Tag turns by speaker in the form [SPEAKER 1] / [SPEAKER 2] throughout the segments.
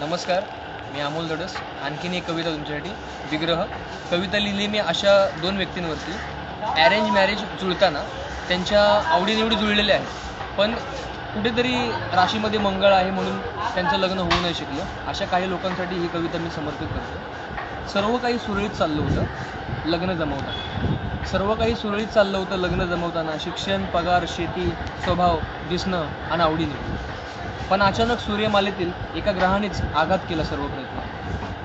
[SPEAKER 1] नमस्कार मी अमोल दडस आणखीन एक कविता तुमच्यासाठी. विग्रह. कविता लिहिली मी अशा दोन व्यक्तींवरती. ॲरेंज मॅरेज जुळताना त्यांच्या आवडीनिवडी जुळलेल्या आहेत पण कुठेतरी राशीमध्ये मंगळ आहे म्हणून त्यांचं लग्न होऊ नाही शकलं. अशा काही लोकांसाठी ही कविता मी समर्पित करतो. सर्व काही सुरळीत चाललं होतं लग्न जमवताना. सर्व काही सुरळीत चाललं होतं लग्न जमवताना. शिक्षण पगार शेती स्वभाव दिसणं आणि आवडीनिवडी पण अचानक सूर्यमालेतील एका ग्रहानेच आघात केला सर्व प्रयत्न.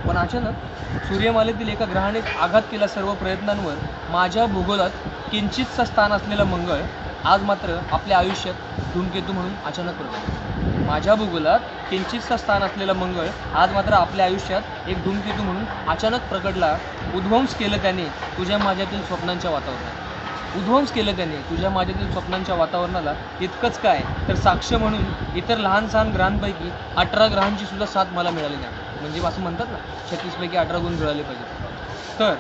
[SPEAKER 1] पण अचानक सूर्यमालेतील एका ग्रहानेच आघात केला सर्व प्रयत्नांवर माझ्या भूगोलात किंचितचा स्थान असलेला मंगळ आज मात्र आपल्या आयुष्यात धूमकेतू म्हणून अचानक प्रगट माझ्या भूगोलात किंचितचा स्थान असलेला मंगळ आज मात्र आपल्या आयुष्यात एक धूमकेतू म्हणून अचानक प्रगटला. उद्ध्वंस केलं त्याने तुझ्या माझ्यातील स्वप्नांच्या वातावरणात. उद्ध्वंस केलं त्याने. तुझ्या माझ्यातील स्वप्नांच्या वातावरणाला इतकंच काय? तर साक्ष म्हणून इतर लहान सहान ग्रहांपैकी अठरा ग्रहांची सुद्धा साथ मला मिळाली नाही. म्हणजे असं म्हणतात ना छत्तीसपैकी अठरा गुण मिळाले पाहिजेत. तर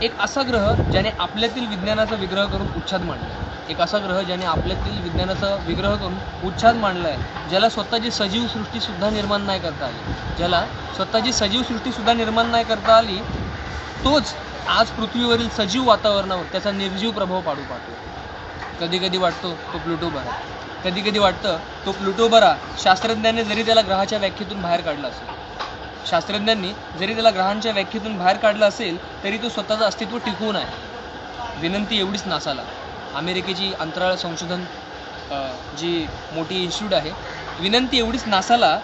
[SPEAKER 1] एक असा ग्रह ज्याने आपल्यातील विज्ञानाचा विग्रह करून उच्छाद मांडला एक असा ग्रह ज्याने आपल्यातील विज्ञानाचा विग्रह करून उच्छाद मांडला आहे ज्याला स्वतःची सजीव सृष्टीसुद्धा निर्माण नाही करता आली. ज्याला स्वतःची सजीव सृष्टीसुद्धा निर्माण नाही करता आली तोच आज पृथ्वीवरील सजीव वातावरणावर त्याचा निर्जीव प्रभाव पाडू पाहतो. कधी कधी वाटतो तो प्लुटो बरा. कधी कधी वाटतं तो प्लुटो बरा शास्त्रज्ञांनी जरी त्याला ग्रहाच्या व्याख्येतून बाहेर काढला असेल. शास्त्रज्ञांनी जरी त्याला ग्रहांच्या व्याख्येतून बाहेर काढला असेल तरी तो स्वतःचं अस्तित्व टिकवून आहे. विनंती एवढीच नासाला. अमेरिकेची अंतराळ संशोधन जी मोठी इन्स्टिट्यूट आहे विनंती एवढीच नासाला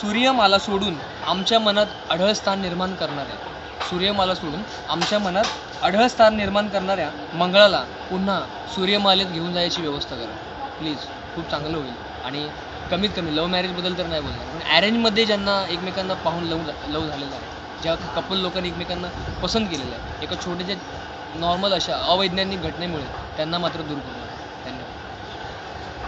[SPEAKER 1] सूर्यमाला सोडून आमच्या मनात अढळ स्थान निर्माण करणार आहे. सूर्यमाला सोडून आमच्या मनात अढळ स्थान निर्माण करणाऱ्या मंगळाला पुन्हा सूर्यमालेत घेऊन जायची व्यवस्था करा. प्लीज खूप चांगलं होईल. आणि कमीत कमी लव्ह मॅरेजबद्दल तर नाही बोलणार. पण ॲरेंजमध्ये ज्यांना एकमेकांना पाहून लव लव झालेलं आहे ज्या कपल लोकांनी एकमेकांना पसंत केलेलं आहे एका छोट्याच्या नॉर्मल अशा अवैज्ञानिक घटनेमुळे त्यांना मात्र दूर करणार धन्यवाद.